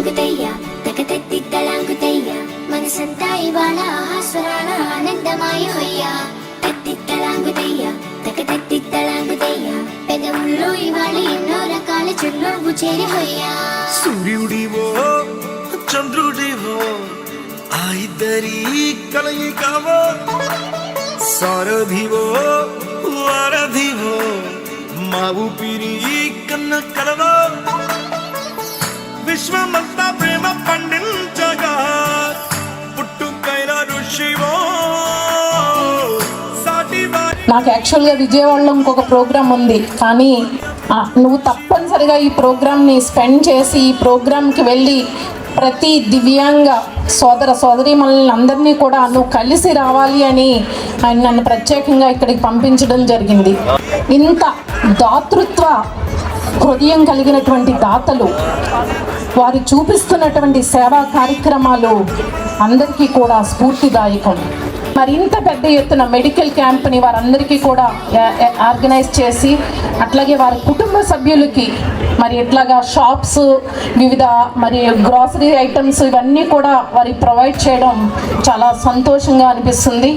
తలాంకుతయ్య తకతెత్తిత్తలాంకుతయ్య మనసంతా ఇవాళ ఆస్వరాల ఆనందమాయ హొయ్యా తత్తిత్తలాంకుతయ్య తకతెత్తిత్తలాంకుతయ్య పెదవుల్లో ఇవాళ ఎన్నో రకాల చున్నోగు చేరి సూర్యుడివో చంద్రుడివో ఆ ఇద్దరి కలయికవో సారథివో వారధివో మా ఊపిరి కన్న కలవో. విశ్వమంతా ప్రేమ పండించగా పుట్టుకైన ఋషివో. నాకు యాక్చువల్గా విజయవాడలో ఇంకొక ప్రోగ్రాం ఉంది. కానీ నువ్వు తప్పనిసరిగా ఈ ప్రోగ్రామ్ని స్పెండ్ చేసి ఈ ప్రోగ్రామ్కి వెళ్ళి ప్రతి దివ్యాంగ సోదర సోదరి మనల్ని అందరినీ కూడా నువ్వు కలిసి రావాలి అని ఆయన నన్ను ప్రత్యేకంగా ఇక్కడికి పంపించడం జరిగింది. ఇంత దాతృత్వ హృదయం కలిగినటువంటి దాతలు వారు చూపిస్తున్నటువంటి సేవా కార్యక్రమాలు అందరికీ కూడా స్ఫూర్తిదాయకం. మరింత పెద్ద ఎత్తున మెడికల్ క్యాంప్ని వారందరికీ కూడా ఆర్గనైజ్ చేసి అట్లాగే వారి కుటుంబ సభ్యులకి మరి ఇట్లాగా షాప్స్ వివిధ మరి గ్రాసరీ ఐటమ్స్ ఇవన్నీ కూడా వారికి ప్రొవైడ్ చేయడం చాలా సంతోషంగా అనిపిస్తుంది.